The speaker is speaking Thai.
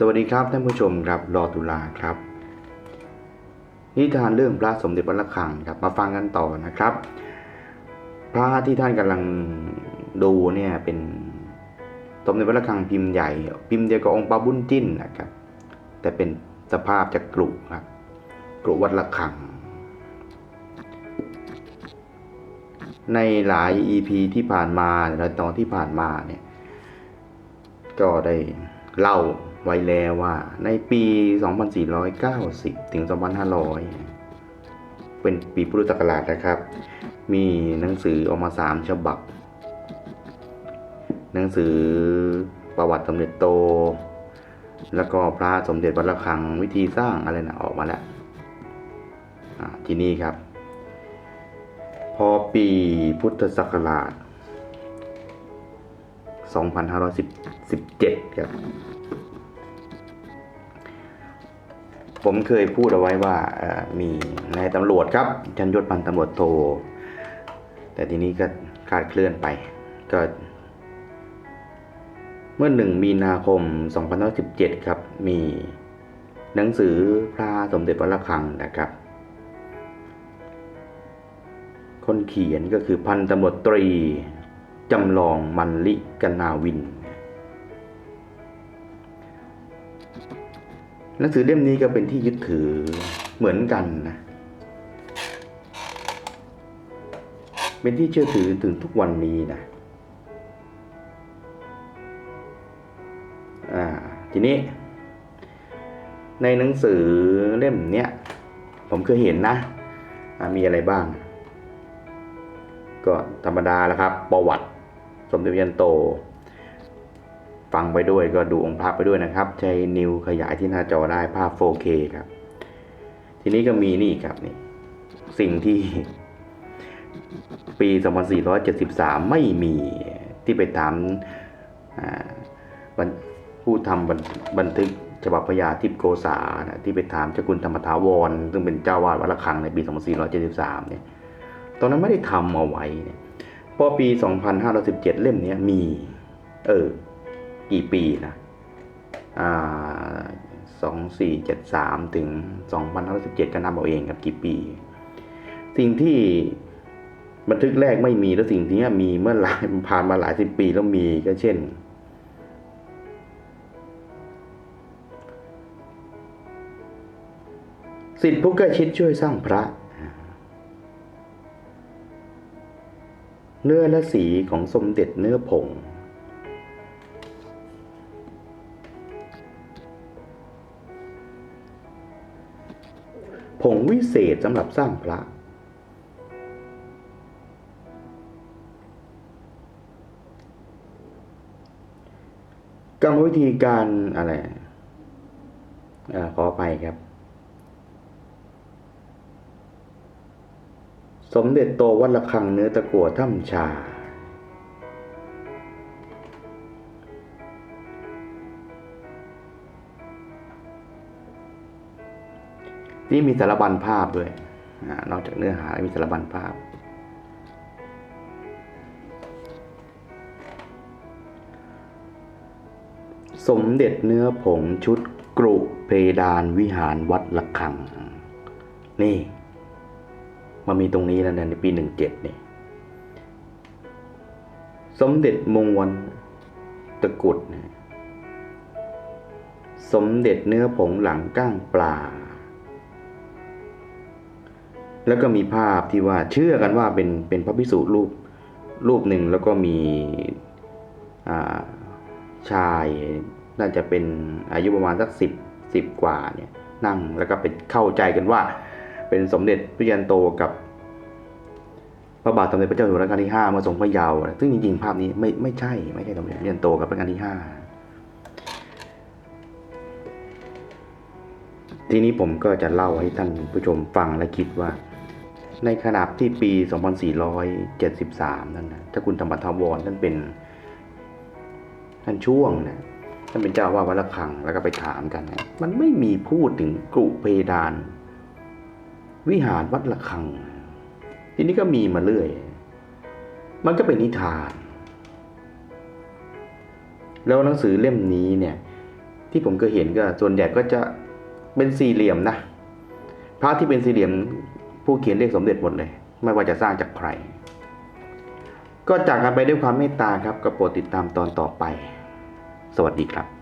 สวัสดีครับท่านผู้ชมครับรอตุลาครับ นิทานเรื่องพระสมเด็จวัดระฆังครับมาฟังกันต่อนะครับ พระที่ท่านกำลังดูเนี่ยเป็นสมเด็จวัดระฆังพิมพ์ใหญ่ พิมพ์เดียวกับองค์ปาบุญจิ้นนะครับ แต่เป็นสภาพจากกรุครับกรุวัดระฆัง ในหลาย EP ที่ผ่านมาในตอนที่ผ่านมาเนี่ยก็ได้เล่า ไว้แล้วว่าในปี 2490 ถึง 2500 เป็นปีพุทธศักราชนะครับ มีหนังสือออกมา 3 ฉบับ หนังสือประวัติสมเด็จโต แล้วก็พระสมเด็จวัดระฆังวิธีสร้างอะไรนะออกมาแล้วที่นี่ครับ พอปีพุทธศักราช 2517 ครับ ผมเคยพูดเอาไว้ว่ามีนายตำรวจครับชันยศพันตำรวจโท แต่ทีนี้ก็คาดเคลื่อนไป ก็เมื่อหนึ่งมีนาคม 2517 ครับ มีหนังสือพระสมเด็จพระระฆังนะครับ คนเขียนก็คือพันตำรวจตรีจำลองมันลิกนาวิน หนังสือเล่มนี้ก็เป็นที่ยึดถือเหมือนกันนะ เป็นที่เชื่อถือถึงทุกวันนี้นะอ่าทีนี้ ในหนังสือเล่มเนี้ยผมเคยเห็นนะมีอะไรบ้าง ก็ธรรมดาแหละครับ ประวัติ สมเด็จยันโต ฟังไปด้วยก็ดูองค์พระไปด้วยนะครับ ใช้นิ้วขยายที่หน้าจอได้ภาพ 4K ครับ ทีนี้ก็มีนี่ครับนี่สิ่งที่ปี 2473 ไม่มีที่ไปถามผู้ทำบันบันทึกฉบับพญาทิพยโกษานะที่ไปถามเจ้าคุณธรรมถาวร ซึ่งเป็นเจ้าวาดวัดระฆังในปี 2473 เนี่ย ตอนนั้นไม่ได้ทำเอาไว้เนี่ยพอปี 2517 เล่มนี้มี เออ กี่ปีนะอ่า2473ถึง2517ก็นับเอาเองครับกี่ปี สิ่งที่บันทึกแรกไม่มีแล้วสิ่งที่มีเมื่อหลายผ่านมาหลายสิบปีแล้วมีก็เช่น สิทธิผู้ใกล้ชิดช่วยสร้างพระ เนื้อและสีของสมเด็จเนื้อผง งวิเศษสำหรับสร้างพระ กรรมวิธีการอะไรอขอไปครับ สมเด็จโตวัดระฆังเนื้อตะกัวถ้ำชา นี่มีสารบัญภาพด้วยนอกจากเนื้อหามีสารบัญภาพ สมเด็จเนื้อผงชุดกรุเพดานวิหารวัดระฆัง นี่มามีตรงนี้แล้วนะในปีหนึ่งเจ็ดนี่ สมเด็จมงวนตะกุดนะสมเด็จเนื้อผงหลังก้างปลา แล้วก็มีภาพที่ว่าเชื่อกันว่าเป็นเป็นพระพิสุรูปรูปหนึ่งแล้วก็มีอ่าชายน่าจะเป็นอายุประมาณสักสิบสิบกว่าเนี่ยนั่งแล้วก็ไปเข้าใจกันว่า เป็นสมเด็จพระยันโตกับพระบาทสมเด็จพระเจ้าอยู่หัวรัชกาลที่ห้ามาทรงพระเยาว์นะซึ่งจริงๆภาพนี้ไม่ไม่ใช่ไม่ใช่สมเด็จพระยันโตกับรัชกาลที่ห้าทีนี้ผมก็จะเล่าให้ท่านผู้ชมฟังและคิดว่า ในขณะที่ปี 2473 นั่นนะเจ้าคุณธรรมทาวรท่านเป็นท่านช่วงนะท่านเป็นเจ้าว่าวัดระฆังแล้วก็ไปถามกันนะมันไม่มีพูดถึงกรุเพดาน วิหารวัดระฆัง ทีนี้ก็มีมาเรื่อย มันก็เป็นนิทาน แล้วหนังสือเล่มนี้เนี่ย ที่ผมเคยเห็นก็ส่วนใหญ่ก็จะเป็นสี่เหลี่ยมนะพระที่เป็นสี่เหลี่ยม ผู้เขียนเรียกสมเด็จหมดเลย ไม่ว่าจะสร้างจากใคร ก็จากกันไปด้วยความเมตตาครับก็โปรดติดตามตอนต่อไป สวัสดีครับ